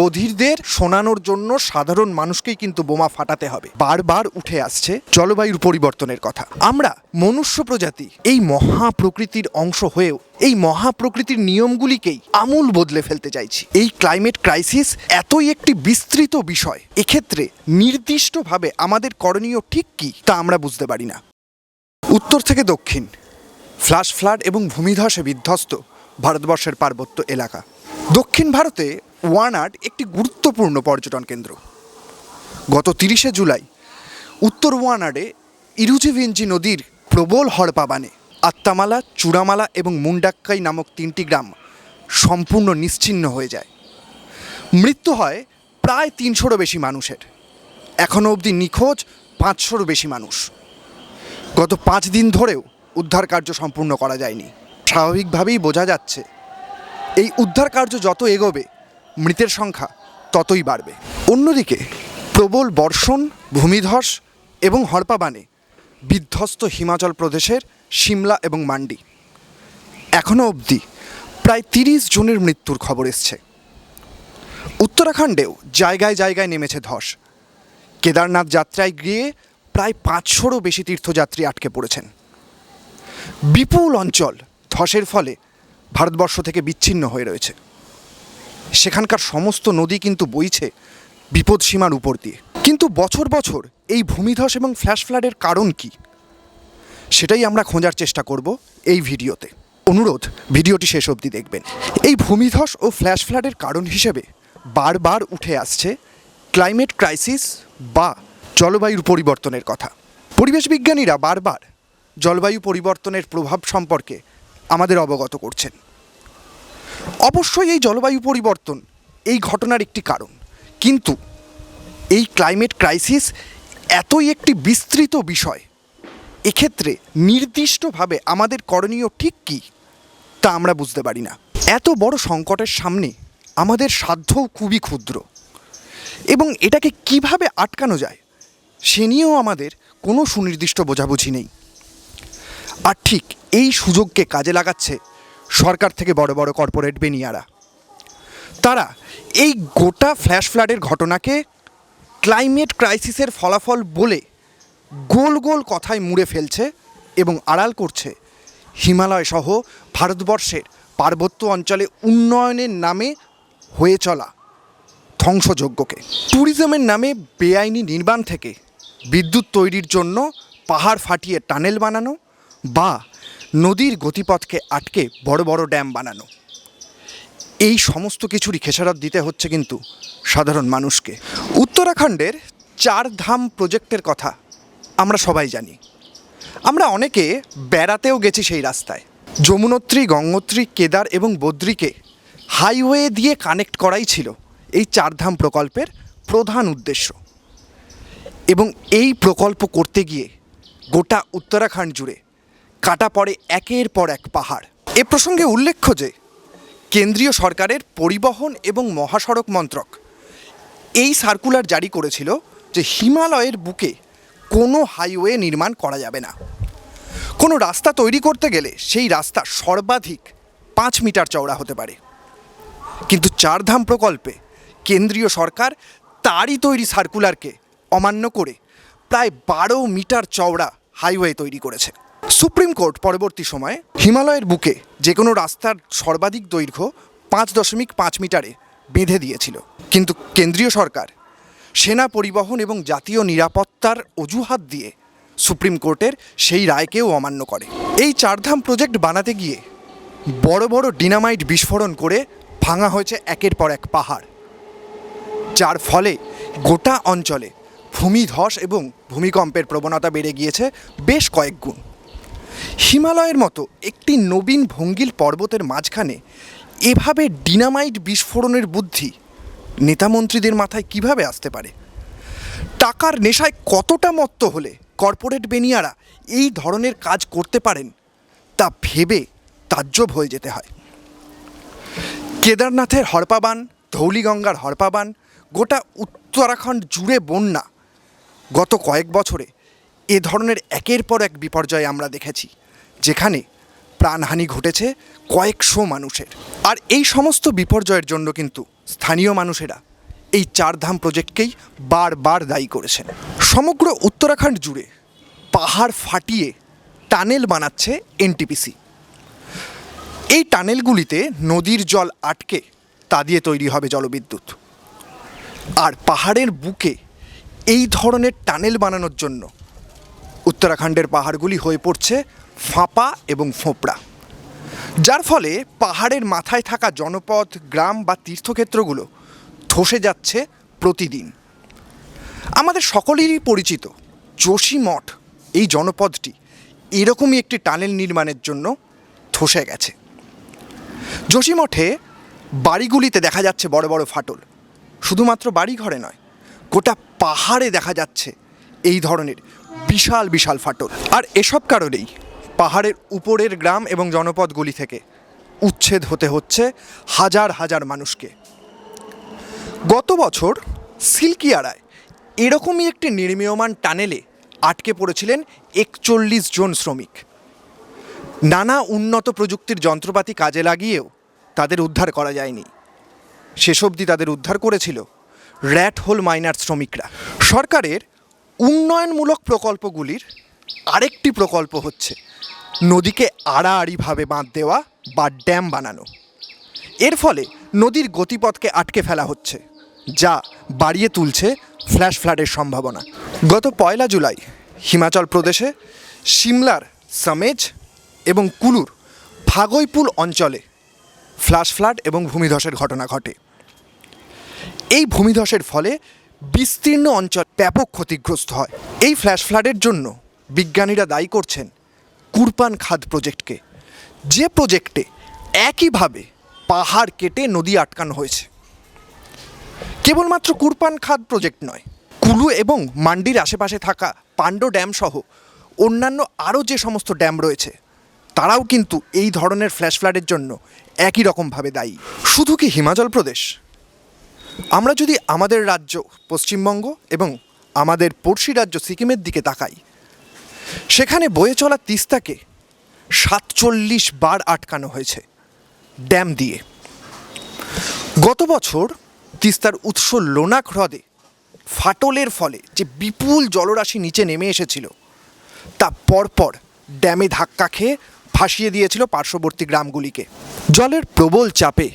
বধিরদের শোনানোর জন্য সাধারণ মানুষকেই কিন্তু বোমা ফাটাতে হবে। বারবার উঠে আসছে জলবায়ুর পরিবর্তনের কথা। আমরা মনুষ্য প্রজাতি, এই মহা প্রকৃতির অংশ হয়েও এই মহা প্রকৃতির নিয়মগুলিকেই আমূল বদলে ফেলতে চাইছি। এই ক্লাইমেট ক্রাইসিস এতই একটি বিস্তৃত বিষয়। এক্ষেত্রে নির্দিষ্টভাবে আমাদের করণীয় ঠিক কী, তা আমরা বুঝতে পারি না। উত্তর থেকে দক্ষিণ। ফ্লাশ ফ্লাড এবং ভূমিধসে বিধ্বস্ত ভারতবর্ষের পার্বত্য এলাকা। দক্ষিণ ভারতে ওয়ানাড একটি গুরুত্বপূর্ণ পর্যটন কেন্দ্র। গত তিরিশে জুলাই, উত্তর ওয়ানাডে ইরুজিভিঞ্জি নদীর প্রবল হড়পাবানে আত্মামালা চূড়ামালা এবং মুন্ডাক্কাই নামক তিনটি গ্রাম সম্পূর্ণ নিশ্চিহ্ন হয়ে যায়। মৃত্যু হয় প্রায় তিনশোরও বেশি মানুষের। এখনও অবধি নিখোঁজ পাঁচশোরও বেশি মানুষ। গত পাঁচ দিন ধরেও উদ্ধার কার্য সম্পূর্ণ করা যায়নি। স্বাভাবিকভাবেই বোঝা যাচ্ছে, এই উদ্ধার কার্য যত এগোবে মৃতের সংখ্যা ততই বাড়বে। অন্যদিকে প্রবল বর্ষণ, ভূমিধস এবং হরপাবানে বিধ্বস্ত হিমাচল প্রদেশের সিমলা এবং মান্ডি। এখনও অবধি প্রায় তিরিশ জনের মৃত্যুর খবর এসছে। উত্তরাখণ্ডেও জায়গায় জায়গায় নেমেছে ধস। কেদারনাথ যাত্রায় গিয়ে প্রায় পাঁচশোরও বেশি তীর্থযাত্রী আটকে পড়েছেন। বিপুল অঞ্চল ধসের ফলে ভারতবর্ষ থেকে বিচ্ছিন্ন হয়ে রয়েছে। সেখানকার সমস্ত নদী কিন্তু বইছে বিপদসীমার উপর দিয়ে। কিন্তু বছর বছর এই ভূমিধস এবং ফ্ল্যাশ ফ্লাডের কারণ কি? সেটাই আমরা খোঁজার চেষ্টা করব এই ভিডিওতে। অনুরোধ, ভিডিওটি শেষ অবধি দেখবেন। এই ভূমিধস ও ফ্ল্যাশ ফ্লাডের কারণ হিসেবে বারবার উঠে আসছে ক্লাইমেট ক্রাইসিস বা জলবায়ুর পরিবর্তনের কথা। পরিবেশ বিজ্ঞানীরা বারবার জলবায়ু পরিবর্তনের প্রভাব সম্পর্কে আমাদের অবগত করছেন। অবশ্যই এই জলবায়ু পরিবর্তন এই ঘটনার একটি কারণ। কিন্তু এই ক্লাইমেট ক্রাইসিস এতই একটি বিস্তৃত বিষয়। এক্ষেত্রে নির্দিষ্টভাবে আমাদের করণীয় ঠিক কী, তা আমরা বুঝতে পারি না। এত বড় সংকটের সামনে আমাদের সাধ্যও খুবই ক্ষুদ্র। এবং এটাকে কীভাবে আটকানো যায়, সে নিয়েও আমাদের কোনো সুনির্দিষ্ট বোঝাবুঝি নেই। আর ঠিক এই সুযোগকে কাজে লাগাচ্ছে সরকার থেকে বড় বড় কর্পোরেট বেনিয়ারা। তারা এই গোটা ফ্ল্যাশ ফ্লাডের ঘটনাকে ক্লাইমেট ক্রাইসিসের ফলাফল বলে গোল গোল কথায় মুড়ে ফেলছে এবং আড়াল করছে হিমালয় সহ ভারতবর্ষের পার্বত্য অঞ্চলে উন্নয়নের নামে হয়ে চলা ধ্বংসযজ্ঞকে। ট্যুরিজমের নামে বেআইনি নির্মাণ থেকে বিদ্যুৎ তৈরির জন্য পাহাড় ফাটিয়ে টানেল বানানো বা নদীর গতিপথকে আটকে বড় বড় ড্যাম বানানো। এই সমস্ত কিছুরই খেসারত দিতে হচ্ছে কিন্তু সাধারণ মানুষকে। উত্তরাখণ্ডের চার ধাম প্রজেক্টের কথা আমরা সবাই জানি। আমরা অনেকে বেড়াতেও গেছি সেই রাস্তায়। যমুনোত্রী, গঙ্গোত্রী, কেদার এবং বদ্রীকে হাইওয়ে দিয়ে কানেক্ট করাই ছিল এই চারধাম প্রকল্পের প্রধান উদ্দেশ্য। এবং এই প্রকল্প করতে গিয়ে গোটা উত্তরাখণ্ড জুড়ে কাটা পড়ে একের পর এক পাহাড়। এ প্রসঙ্গে উল্লেখ্য যে, কেন্দ্রীয় সরকারের পরিবহন এবং মহাসড়ক মন্ত্রক এই সার্কুলার জারি করেছিল যে হিমালয়ের বুকে কোনো হাইওয়ে নির্মাণ করা যাবে না। কোনো রাস্তা তৈরি করতে গেলে সেই রাস্তা সর্বাধিক পাঁচ মিটার চওড়া হতে পারে। কিন্তু চারধাম প্রকল্পে কেন্দ্রীয় সরকার তারই তৈরি সার্কুলারকে অমান্য করে প্রায় বারো মিটার চওড়া হাইওয়ে তৈরি করেছে। সুপ্রিম কোর্ট পরবর্তী সময়ে হিমালয়ের বুকে যে কোনো রাস্তার সর্বাধিক দৈর্ঘ্য পাঁচ দশমিক পাঁচ মিটারে বেঁধে দিয়েছিল। কিন্তু কেন্দ্রীয় সরকার, সেনা পরিবহন এবং জাতীয় নিরাপত্তার অজুহাত দিয়ে সুপ্রিম কোর্টের সেই রায়কেও অমান্য করে। এই চারধাম প্রজেক্ট বানাতে গিয়ে বড় বড় ডিনামাইট বিস্ফোরণ করে ভাঙা হয়েছে একের পর এক পাহাড়। যার ফলে গোটা অঞ্চলে ভূমিধস এবং ভূমিকম্পের প্রবণতা বেড়ে গিয়েছে বেশ কয়েক গুণ। হিমালয়ের মতো একটি নবীন ভঙ্গিল পর্বতের মাঝখানে এভাবে ডিনামাইট বিস্ফোরণের বুদ্ধি নেতামন্ত্রীদের মাথায় কীভাবে আসতে পারে? টাকার নেশায় কতটা মত্ত হলে কর্পোরেট বেনিয়ারা এই ধরনের কাজ করতে পারেন তা ভেবে তাজ্জব হয়ে যেতে হয়। কেদারনাথের হরপাবান, ধৌলিগঙ্গার হরপাবান, গোটা উত্তরাখণ্ড জুড়ে বন্যা গত কয়েক বছরে এ ধরনের একের পর এক বিপর্যয় আমরা দেখেছি, যেখানে প্রাণহানি ঘটেছে কয়েকশো মানুষের। আর এই সমস্ত বিপর্যয়ের জন্য কিন্তু স্থানীয় মানুষেরা এই চারধাম প্রজেক্টকেই বারবার দায়ী করেছেন। সমগ্র উত্তরাখণ্ড জুড়ে পাহাড় ফাটিয়ে টানেল বানাচ্ছে এনটিপিসি। এই টানেলগুলিতে নদীর জল আটকে তা দিয়ে তৈরি হবে জলবিদ্যুৎ। আর পাহাড়ের বুকে এই ধরনের টানেল বানানোর জন্য উত্তরাখণ্ডের পাহাড়গুলি হয়ে পড়ছে ফাঁপা এবং ফোঁপড়া। যার ফলে পাহাড়ের মাথায় থাকা জনপদ, গ্রাম বা তীর্থক্ষেত্রগুলো ধসে যাচ্ছে প্রতিদিন। আমাদের সকলেরই পরিচিত যোশী মঠ, এই জনপদটি এরকমই একটি টানেল নির্মাণের জন্য ধসে গেছে। যোশী মঠে বাড়িগুলিতে দেখা যাচ্ছে বড় বড় ফাটল। শুধুমাত্র বাড়ি ঘরে নয়, গোটা পাহাড়ে দেখা যাচ্ছে এই ধরনের বিশাল বিশাল ফাটল। আর এসব কারণেই পাহাড়ের উপরের গ্রাম এবং জনপদগুলি থেকে উচ্ছেদ হতে হচ্ছে হাজার হাজার মানুষকে। গত বছর সিল্কিয়ারায় এরকমই একটি নির্মীয়মান টানেলে আটকে পড়েছিলেন একচল্লিশ জন শ্রমিক। নানা উন্নত প্রযুক্তির যন্ত্রপাতি কাজে লাগিয়েও তাদের উদ্ধার করা যায়নি। শেষ অবধি তাদের উদ্ধার করেছিল র্যাট হোল মাইনার শ্রমিকরা। সরকারের উন্নয়নমূলক প্রকল্পগুলির আরেকটি প্রকল্প হচ্ছে নদীকে আড়াআড়িভাবে বাঁধ দেওয়া বা ড্যাম বানানো। এর ফলে নদীর গতিপথকে আটকে ফেলা হচ্ছে, যা বাড়িয়ে তুলছে ফ্ল্যাশ ফ্লাডের সম্ভাবনা। গত পয়লা জুলাই হিমাচল প্রদেশে সিমলার, সামেজ এবং কুলুর ফাগইপুল অঞ্চলে ফ্ল্যাশ ফ্লাড এবং ভূমিধসের ঘটনা ঘটে। এই ভূমিধসের ফলে বিস্তীর্ণ অঞ্চল ব্যাপক ক্ষতিগ্রস্ত হয়। এই ফ্ল্যাশ ফ্লাডের জন্য বিজ্ঞানীরা দায়ী করছেন কুরপান খাদ প্রজেক্টকে যে প্রজেক্টে একইভাবে পাহাড় কেটে নদী আটকানো হয়েছে। কেবলমাত্র কুরপান খাদ প্রজেক্ট নয়, কুলু এবং মান্ডির আশেপাশে থাকা পাণ্ডো ড্যাম সহ অন্যান্য আরও যে সমস্ত ড্যাম রয়েছে, তারাও কিন্তু এই ধরনের ফ্ল্যাশ ফ্লাডের জন্য একই রকমভাবে দায়ী। শুধু কি হিমাচল প্রদেশ? আমরা যদি আমাদের রাজ্য, পশ্চিমবঙ্গ এবং আমাদের পড়শি রাজ্য সিকিমের দিকে তাকাই, সেখানে বয়ে চলা তিস্তাকে সাতচল্লিশ বার আটকানো হয়েছে, ড্যাম দিয়ে। গত বছর তিস্তার উৎস লোনাক হ্রদে ফাটলের ফলে যে বিপুল জলরাশি নিচে নেমে এসেছিল, তা পরপর ড্যামে ধাক্কা খেয়ে ফাঁসিয়ে দিয়েছিল পার্শ্ববর্তী গ্রামগুলিকে। জলের প্রবল চাপে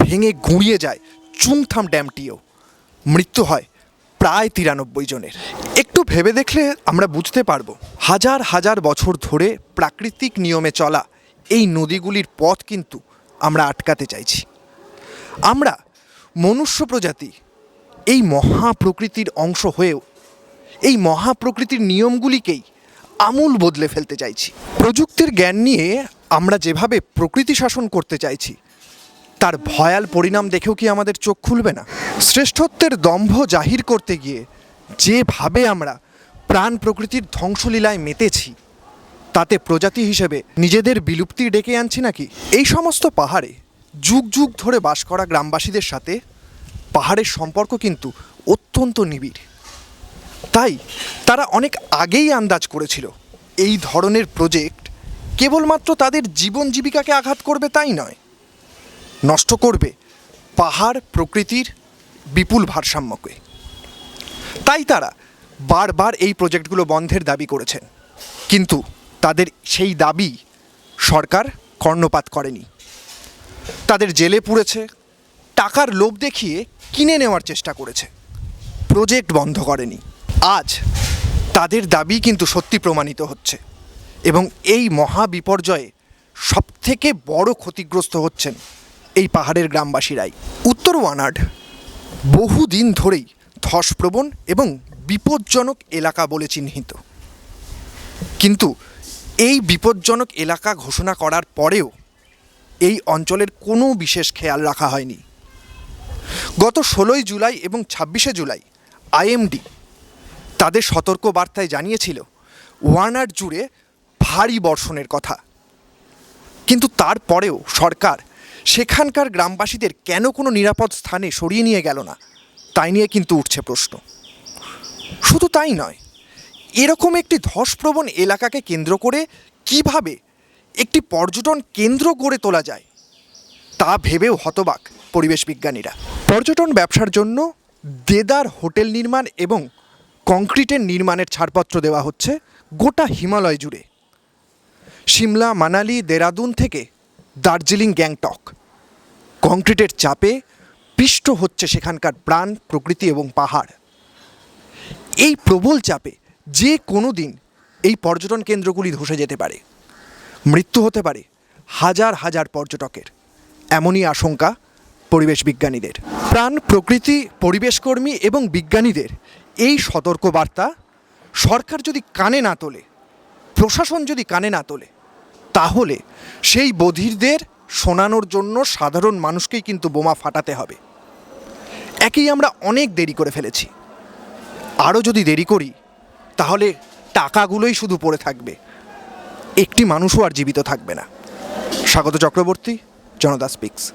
ভেঙে গুঁড়িয়ে যায় চুংথাম ড্যামটিও মৃত্যু হয় প্রায় তিরানব্বই জনের। একটু ভেবে দেখলে আমরা বুঝতে পারব, হাজার হাজার বছর ধরে প্রাকৃতিক নিয়মে চলা এই নদীগুলির পথ কিন্তু আমরা আটকাতে চাইছি। আমরা মনুষ্য প্রজাতি এই মহাপ্রকৃতির অংশ হয়েও এই মহাপ্রকৃতির নিয়মগুলিকেই আমূল বদলে ফেলতে চাইছি। প্রযুক্তির জ্ঞান নিয়ে আমরা যেভাবে প্রকৃতি শাসন করতে চাইছি তার ভয়াল পরিণাম দেখেও কি আমাদের চোখ খুলবে না? শ্রেষ্ঠত্বের দম্ভ জাহির করতে গিয়ে যেভাবে আমরা প্রাণ প্রকৃতির ধ্বংসলীলায় মেতেছি, তাতে প্রজাতি হিসেবে নিজেদের বিলুপ্তি ডেকে আনছি নাকি? এই সমস্ত পাহাড়ে যুগ যুগ ধরে বাস করা গ্রামবাসীদের সাথে পাহাড়ের সম্পর্ক কিন্তু অত্যন্ত নিবিড়। তাই তারা অনেক আগেই আন্দাজ করেছিল, এই ধরনের প্রজেক্ট কেবলমাত্র তাদের জীবন জীবিকাকে আঘাত করবে তাই নয়। নষ্ট করবে পাহাড় প্রকৃতির বিপুল ভারসাম্যকে। তাই তারা বারবার এই প্রজেক্টগুলো বন্ধের দাবি করেছেন। কিন্তু তাদের সেই দাবি সরকার কর্ণপাত করেনি। তাদের জেলে পুড়েছে, টাকার লোভ দেখিয়ে কিনে নেওয়ার চেষ্টা করেছে। প্রজেক্ট বন্ধ করেনি। আজ তাদের দাবি কিন্তু সত্যি প্রমাণিত হচ্ছে এবং এই মহা বিপর্যয়ে সবথেকে বড় ক্ষতিগ্রস্ত হচ্ছেন এই পাহাড়ের গ্রামবাসীরাই। উত্তর ওয়ানাড বহুদিন ধরেই ধসপ্রবণ এবং বিপজ্জনক এলাকা বলে চিহ্নিত। কিন্তু এই বিপজ্জনক এলাকা ঘোষণা করার পরেও এই অঞ্চলের কোনো বিশেষ খেয়াল রাখা হয়নি। গত ষোলোই জুলাই এবং ছাব্বিশে জুলাই আইএমডি তাদের সতর্ক বার্তায় জানিয়েছিল ওয়ানার জুড়ে ভারী বর্ষণের কথা। কিন্তু তারপরেও সরকার সেখানকার গ্রামবাসীদের কেন কোনো নিরাপদ স্থানে সরিয়ে নিয়ে গেল না? তাই নিয়ে কিন্তু উঠছে প্রশ্ন। শুধু তাই নয়, এরকম একটি ধসপ্রবণ এলাকাকে কেন্দ্র করে কীভাবে একটি পর্যটন কেন্দ্র গড়ে তোলা যায়, তা ভেবেও হতবাক পরিবেশ বিজ্ঞানীরা। পর্যটন ব্যবসার জন্য দেদার হোটেল নির্মাণ এবং কংক্রিটের নির্মাণের ছাড়পত্র দেওয়া হচ্ছে গোটা হিমালয় জুড়ে। সিমলা মানালি, দেরাদুন থেকে দার্জিলিং, গ্যাংটক। কংক্রিটের চাপে পিষ্ট হচ্ছে সেখানকার প্রাণ, প্রকৃতি এবং পাহাড়। এই প্রবল চাপে যে কোনো দিন এই পর্যটন কেন্দ্রগুলি ধসে যেতে পারে। মৃত্যু হতে পারে হাজার হাজার পর্যটকের। এমনই আশঙ্কা পরিবেশ বিজ্ঞানীদের। প্রাণ, প্রকৃতি পরিবেশকর্মী এবং বিজ্ঞানীদের এই সতর্ক বার্তা সরকার যদি কানে না তোলে, প্রশাসন যদি কানে না তোলে, তাহলে সেই বধিরদের শোনানোর জন্য সাধারণ মানুষকেই কিন্তু বোমা ফাটাতে হবে। একই আমরা অনেক দেরি করে ফেলেছি। আরও যদি দেরি করি, তাহলে টাকাগুলোই শুধু পড়ে থাকবে। একটি মানুষও আর জীবিত থাকবে না। স্বাগত চক্রবর্তী, জনতা স্পিক্স।